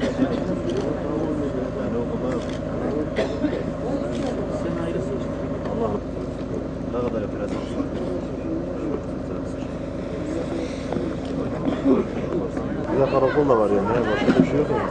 Ne kadar yapıyor Hasan? Bir de karakol da var yani. ya, Başka bir şey yok yani.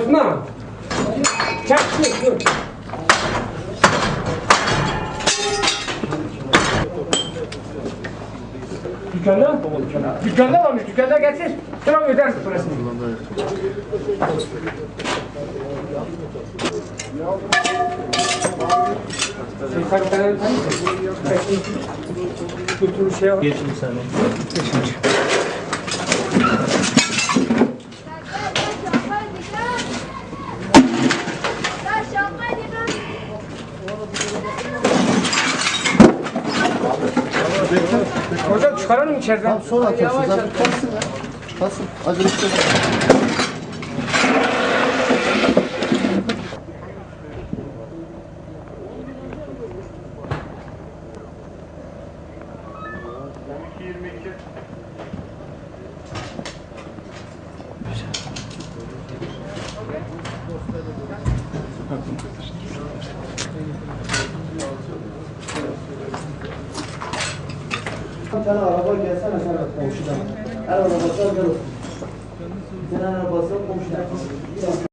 Osman. Çak dur dur. Dükkanda? Dükkanda varmış. Dükkanda getir. Sonra ödersin parasını. Götürür şey al. Geçin sen. Hocam çıkaralım içeriden. Sonra atarsın. Zaten kalsın ya. Kalsın. Acele etme. Bir tane araba gelsene sen komşudan. Her arabası gel olsun. Bir tane arabası komşudan.